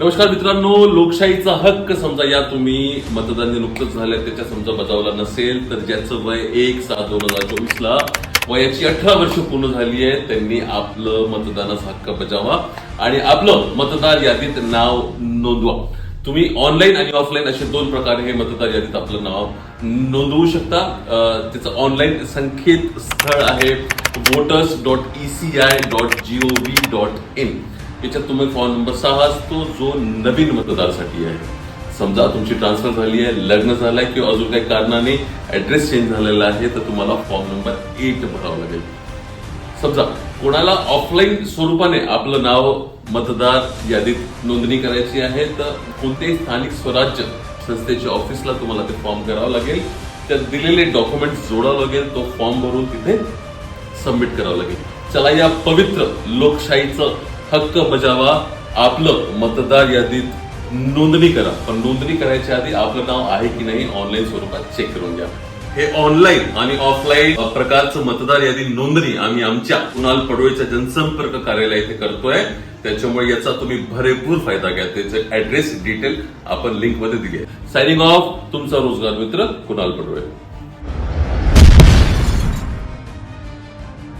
नमस्कार मित्रांनो लोकशाहीचा हक्क समजा या तुम्ही मतदान नुकतंच झालं त्याच्या समजा बजावला नसेल तर ज्याचं वय एक सात दोन हजार चोवीस ला वयाची अठरा वर्ष पूर्ण झाली आहे त्यांनी आपलं मतदानाचा हक्क बजावा आणि आपलं मतदार यादीत नाव नोंदवा. तुम्ही ऑनलाईन आणि ऑफलाईन असे दोन प्रकारे हे मतदार यादीत आपलं नाव नोंदवू शकता. त्याचं ऑनलाईन संकेत स्थळ आहे voters dot E C I dot G O V dot in याच्यात तुम्ही फॉर्म नंबर सहा असतो जो नवीन मतदारसाठी आहे. समजा तुमची ट्रान्सफर झाली आहे लग्न झालंय किंवा अजून काही कारणाने ऍड्रेस चेंज झालेला आहे तर तुम्हाला फॉर्म नंबर एट भरावा लागेल. समजा कोणाला ऑफलाईन स्वरूपाने आपलं नाव मतदार यादीत नोंदणी करायची आहे तर कोणत्याही स्थानिक स्वराज्य संस्थेच्या ऑफिसला तुम्हाला ते फॉर्म करावं लागेल. त्यात दिलेले डॉक्युमेंट जोडावं लागेल तो फॉर्म भरून तिथे सबमिट करावं लागेल. चला या पवित्र लोकशाहीचं हक्क बजावा आपलं मतदार यादीत नोंदणी करा. पण नोंदणी करायच्या आधी आपलं नाव आहे की नाही ऑनलाईन स्वरूपात चेक करून घ्या. हे ऑनलाईन आणि ऑफलाईन प्रकारचं मतदार यादी नोंदणी आम्ही आमच्या कुणाल पडोळेच्या जनसंपर्क कार्यालय इथे करतोय. त्याच्यामुळे याचा तुम्ही भरपूर फायदा घ्या. त्याचे ऍड्रेस डिटेल आपण लिंकमध्ये दिली आहे. सायनिंग ऑफ तुमचा रोजगार मित्र कुणाल पडोळे.